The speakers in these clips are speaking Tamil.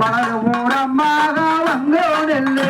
பழக ஊடமாக வங்கோ நெல்லு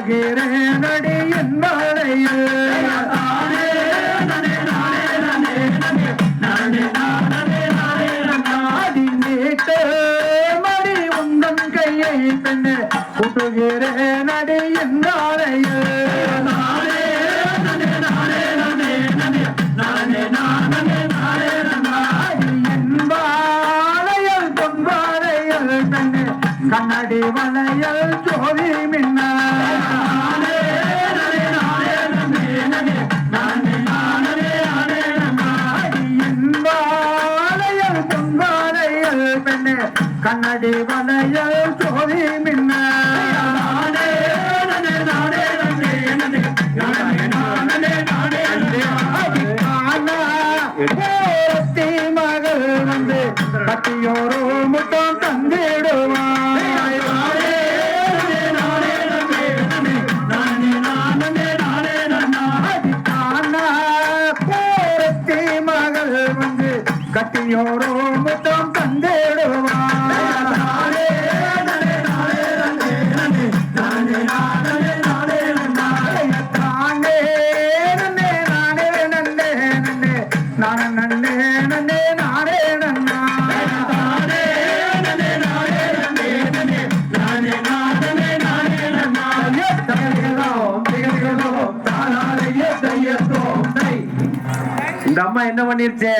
புட்டுகிறேன் அடி என் மாலையில் மடி உந்தன் கையை பெண்ணு புட்டுகிறேன் அடி என் மாலையில் வாழையல் வளையல் ஜோதி மின்ன கண்ணடி வளையல் சோதி மின்ன. மகள் வந்து பட்டியோரோ முட்டம் தந்திடுவான் கட்டியோரோ முத்தம் தந்தேடோ இந்த அம்மா என்ன பண்ணிருச்சு?